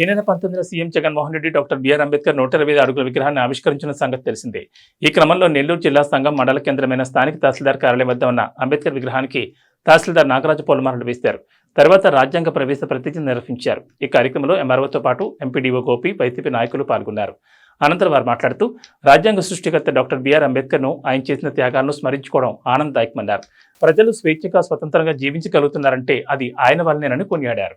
ఈ నెల పంతొమ్మిదిన CM Jaganmohan Reddy doctor BR Ambedkar నూట ఇరవై ఐదు అడుగుల విగ్రహాన్ని ఆవిష్కరించిన సంగతి తెలిసిందే. ఈ క్రమంలో నెల్లూరు జిల్లా సంఘం మండల కేంద్రమైన స్థానిక తహసీల్దార్ కార్యాలయం వద్ద ఉన్న అంబేద్కర్ విగ్రహానికి తహసీల్దార్ నాగరాజు పూలమాలలు వేశారు. తర్వాత రాజ్యాంగ ప్రవేశ ప్రతిజ్ఞ నిర్వహించారు. ఈ కార్యక్రమంలో ఎంఆర్ఓతో పాటు ఎంపీడీఓ గోపి వైసీపీ నాయకులు పాల్గొన్నారు. అనంతరం వారు మాట్లాడుతూ రాజ్యాంగ సృష్టికర్త డాక్టర్ బిఆర్ అంబేద్కర్ను ఆయన చేసిన త్యాగాలను స్మరించుకోవడం ఆనందదాయకమన్నారు. ప్రజలు స్వేచ్ఛగా స్వతంత్రంగా జీవించగలుగుతున్నారంటే అది ఆయన వల్లనేనని కొనియాడారు.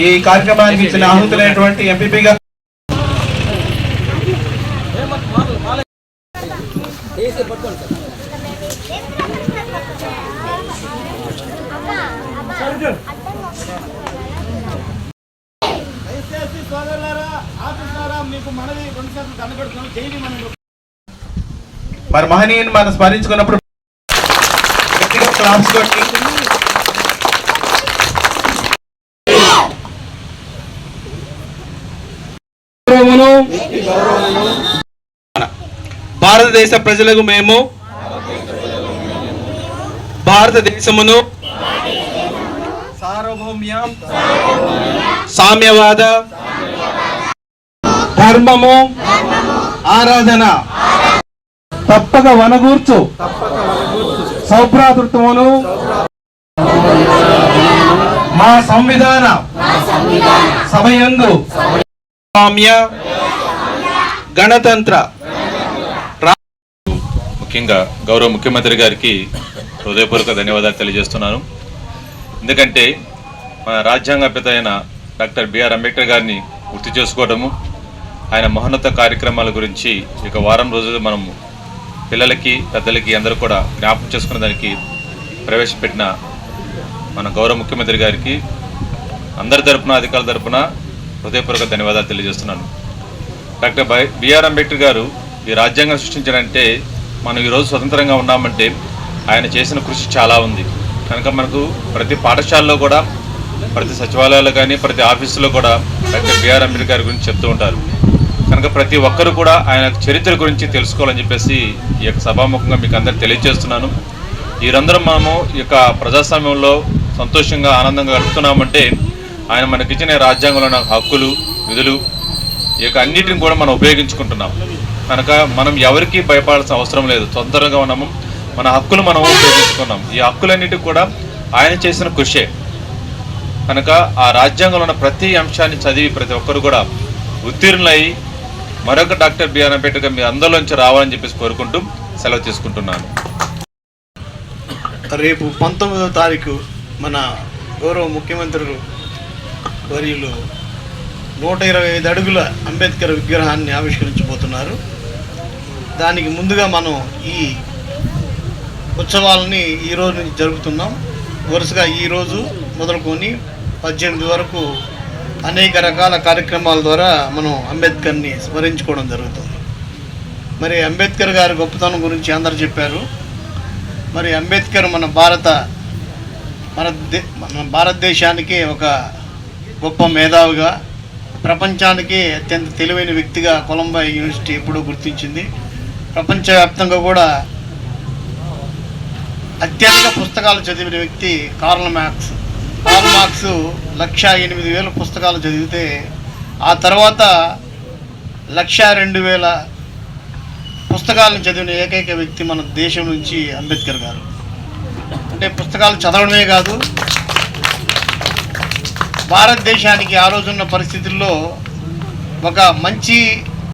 ఈ కార్యక్రమానికి ఇచ్చిన ఆహుతులైనటువంటి ఎంపీపీ గారు. దయచేసి సోదరులారా ఆఫీసరారా మీకు మనవి రెండు సార్లు కనబడుతున్నాం. చేయి మనం మరి మహనీయుని మనం స్మరించుకున్నప్పుడు భారతదేశ ప్రజలకు మేము భారతదేశమును సార్వభౌమ్య సామ్యవాద ధర్మము ఆరాధన తప్పక వనగూర్చు సౌభ్రాతృత్వమును మా సంవిధాన సభయందు సామ్య గణతంత్ర. ముఖ్యంగా గౌరవ ముఖ్యమంత్రి గారికి హృదయపూర్వక ధన్యవాదాలు తెలియజేస్తున్నాను. ఎందుకంటే మన రాజ్యాంగ పెద్ద అయిన డాక్టర్ బిఆర్ అంబేద్కర్ గారిని గుర్తు చేసుకోవడము ఆయన మహోన్నత కార్యక్రమాల గురించి ఇక వారం రోజులు మనము పిల్లలకి పెద్దలకి అందరూ కూడా జ్ఞాపకం చేసుకునే దానికి ప్రవేశపెట్టిన మన గౌరవ ముఖ్యమంత్రి గారికి అందరి తరపున అధికారుల తరపున హృదయపూర్వక ధన్యవాదాలు తెలియజేస్తున్నాను. డాక్టర్ బై బిఆర్ అంబేద్కర్ గారు ఈ రాజ్యాంగం సృష్టించారంటే మనం ఈరోజు స్వతంత్రంగా ఉన్నామంటే ఆయన చేసిన కృషి చాలా ఉంది. కనుక మనకు ప్రతి పాఠశాలలో కూడా ప్రతి సచివాలయాల్లో కానీ ప్రతి ఆఫీసులో కూడా డాక్టర్ బిఆర్ అంబేద్కర్ గారి గురించి చెప్తూ ఉంటారు. కనుక ప్రతి ఒక్కరు కూడా ఆయన చరిత్ర గురించి తెలుసుకోవాలని చెప్పేసి ఈ యొక్క సభాముఖంగా మీకు అందరికి తెలియజేస్తున్నాను. వీరందరం మనము ఈ యొక్క ప్రజాస్వామ్యంలో సంతోషంగా ఆనందంగా గడుపుతున్నామంటే ఆయన మనకిచ్చిన రాజ్యాంగంలో ఉన్న హక్కులు విధులు ఈ యొక్క అన్నిటిని కూడా మనం ఉపయోగించుకుంటున్నాం. కనుక మనం ఎవరికి భయపడాల్సిన అవసరం లేదు. తొందరగా ఉన్నాము మన హక్కులు మనం ఉపయోగించుకున్నాం. ఈ హక్కులన్నిటికి కూడా ఆయన చేసిన కృషే. కనుక ఆ రాజ్యాంగంలో ఉన్న ప్రతి అంశాన్ని చదివి ప్రతి ఒక్కరు కూడా ఉత్తీర్ణులయ్యి మరొక డాక్టర్ బిఆర్ అంబేద్కర్ మీ అందరిలోంచి రావాలని చెప్పేసి కోరుకుంటూ సెలవు తీసుకుంటున్నాను రేపు పంతొమ్మిదవ తారీఖు మన గౌరవ ముఖ్యమంత్రులు వర్యులు నూట ఇరవై ఐదు అడుగుల అంబేద్కర్ విగ్రహాన్ని ఆవిష్కరించబోతున్నారు. దానికి ముందుగా మనం ఈ ఉత్సవాలని ఈ రోజు నుంచి జరుపుతున్నాం. వరుసగా ఈరోజు మొదలుకొని పద్దెనిమిది వరకు అనేక రకాల కార్యక్రమాల ద్వారా మనం అంబేద్కర్ని స్మరించుకోవడం జరుగుతుంది. మరి అంబేద్కర్ గారి గొప్పతనం గురించి అందరు చెప్పారు. మరి అంబేద్కర్ మన భారత మన దే మన భారతదేశానికి ఒక గొప్ప మేధావిగా ప్రపంచానికి అత్యంత తెలివైన వ్యక్తిగా కొలంబో యూనివర్సిటీ ఎప్పుడూ గుర్తించింది. ప్రపంచవ్యాప్తంగా కూడా అత్యధిక పుస్తకాలు చదివిన వ్యక్తి Karl Max Karl Marx lakh ఎనిమిది వేల పుస్తకాలు చదివితే ఆ తర్వాత లక్ష రెండు వేల పుస్తకాలను చదివిన ఏకైక వ్యక్తి మన దేశం నుంచి అంబేద్కర్ గారు అంటే పుస్తకాలు చదవడమే కాదు భారతదేశానికి ఆ రోజున్న పరిస్థితుల్లో ఒక మంచి